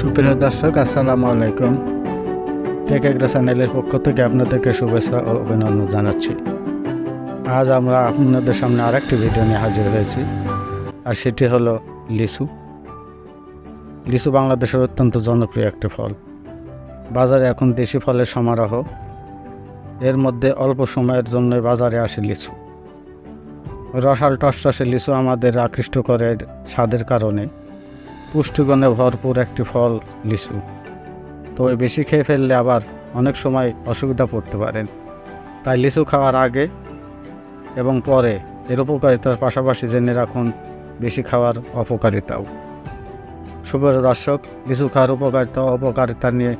সুপ্রিয় দর্শক, আসসালামু আলাইকুম। টেক এগ্রো চ্যানেলের পক্ষ থেকে আপনাদেরকে শুভেচ্ছা ও অভিনন্দন জানাচ্ছি। আজ আমরা আপনাদের সামনে আরেকটি ভিডিও নিয়ে হাজির হয়েছি, আর সেটি হলো লিচু। লিচু বাংলাদেশের অত্যন্ত জনপ্রিয় একটি ফল। বাজারে এখন দেশি ফলের সমারোহ। এর মধ্যে অল্প সময়ের জন্য বাজারে আসে লিচু। রসাল টসটসে লিচু আমাদের আকৃষ্ট করে স্বাদের কারণে। পুষ্টিগুণে ভরপুর একটি ফল লিচু। তো বেশি খেয়ে ফেললে আবার অনেক সময় অসুবিধা পড়তে পারেন তাই লিচু খাওয়ার আগে এবং পরে এর উপকারিতার পাশাপাশি জেনে রাখুন বেশি খাওয়ার অপকারিতাও। শুভর দর্শক, লিচু খাওয়ার উপকারিতা অপকারিতা নিয়ে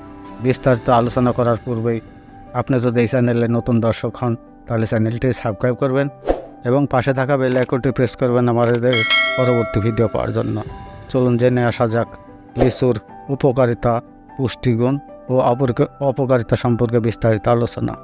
বিস্তারিত আলোচনা করার পূর্বেই আপনি যদি এই চ্যানেলে নতুন দর্শক হন, তাহলে চ্যানেলটি সাবস্ক্রাইব করবেন এবং পাশে থাকা বেল আইকনটি প্রেস করবেন আমাদের পরবর্তী ভিডিও পাওয়ার জন্য। চলুন জেনে আসা যাক লিচুর উপকারিতা পুষ্টিগুণ ও অপকারিতা সম্পর্কে বিস্তারিত আলোচনা।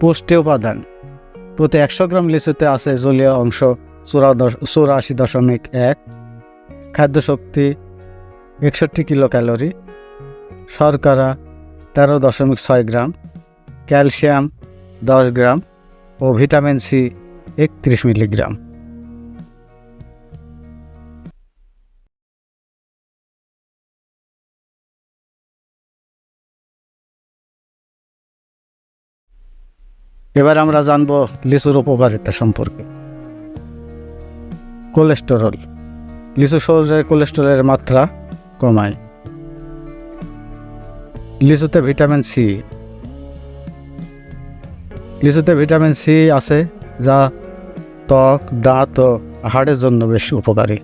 পুষ্টি উপাদান। প্রতি একশো গ্রাম লিচুতে আছে জলীয় অংশ চুরাশি দশমিক এক। খাদ্যশক্তি একষট্টি কিলো ক্যালোরি শর্করা তেরো দশমিক ছয় গ্রাম। ক্যালসিয়াম দশ গ্রাম ও ভিটামিন সি একত্রিশ মিলিগ্রাম। এবার আমরা জানব লিচুর উপকারিতা সম্পর্কে। কোলেস্টেরল। লিচু শরীরে কোলেস্টেরলের মাত্রা কমায়। লিচুতে ভিটামিন সি। লিচুতে ভিটামিন সি আছে যা ত্বক, দাঁত ও হাড়ের জন্য বেশ উপকারী।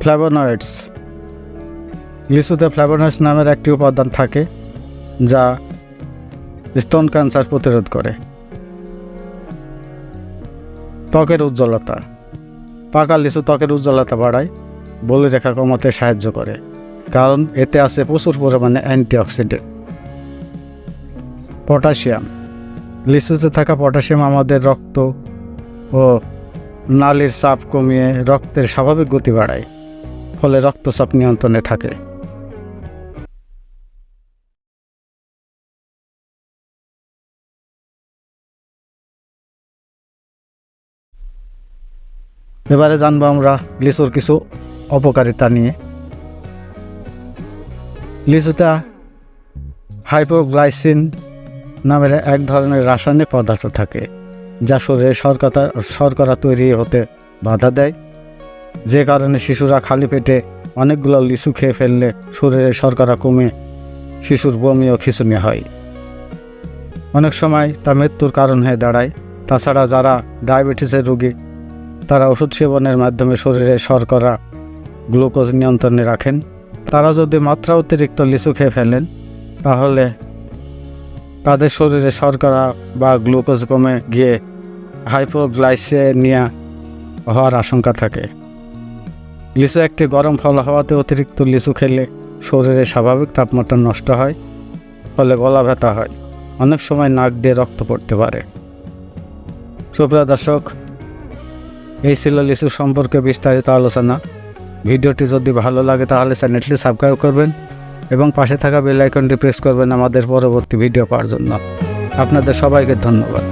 ফ্ল্যাভোনয়েডস লিচুতে ফ্ল্যাভোনয়েডস নামের একটি উপাদান থাকে যা স্তন ক্যান্সার প্রতিরোধ করে। ত্বকের উজ্জ্বলতা। পাকা লিচু ত্বকের উজ্জ্বলতা বাড়ায়, বলি রেখা কমাতে সাহায্য করে, কারণ এতে আছে প্রচুর পরিমাণে অ্যান্টিঅক্সিডেন্ট। পটাশিয়াম। লিচুতে থাকা পটাশিয়াম আমাদের রক্ত ও নালির চাপ কমিয়ে রক্তের স্বাভাবিক গতি বাড়ায়, ফলে রক্তচাপ নিয়ন্ত্রণে থাকে। এবারে জানব আমরা লিচুর কিছু অপকারিতা নিয়ে। লিচুটা হাইপোগ্লাইসিন নামের এক ধরনের রাসায়নিক পদার্থ থাকে, যা শরীরে শর্করা শর্করা তৈরি হতে বাধা দেয়। যে কারণে শিশুরা খালি পেটে অনেকগুলো লিচু খেয়ে ফেললে শরীরে শর্করা কমে, শিশুর বমি ও খিঁচুনি হয়। অনেক সময় তা মৃত্যুর কারণ হয়ে দাঁড়ায়। তাছাড়া যারা ডায়াবেটিসের রোগী তারা ওষুধ সেবনের মাধ্যমে শরীরে শর্করা, গ্লুকোজ নিয়ন্ত্রণে রাখেন। তারা যদি মাত্রা অতিরিক্ত লিচু খেয়ে ফেলেন, তাহলে তাদের শরীরে শর্করা বা গ্লুকোজ কমে গিয়ে হাইপোগ্লাইসেমিয়া হওয়ার আশঙ্কা থাকে। লিচু একটি গরম ফল হওয়াতে অতিরিক্ত লিচু খেলে শরীরে স্বাভাবিক তাপমাত্রা নষ্ট হয়, ফলে গলা ব্যথা হয়। অনেক সময় নাক দিয়ে রক্ত পড়তে পারে। সুপ্রিয় দর্শক এই ছিল লিচু সম্পর্কে বিস্তারিত আলোচনা। ভিডিওটি যদি ভালো লাগে তাহলে চ্যানেলটি সাবস্ক্রাইব করবেন এবং পাশে থাকা বেল আইকনটি প্রেস করবেন আমাদের পরবর্তী ভিডিও পাওয়ার জন্য। আপনাদের সবাইকে ধন্যবাদ।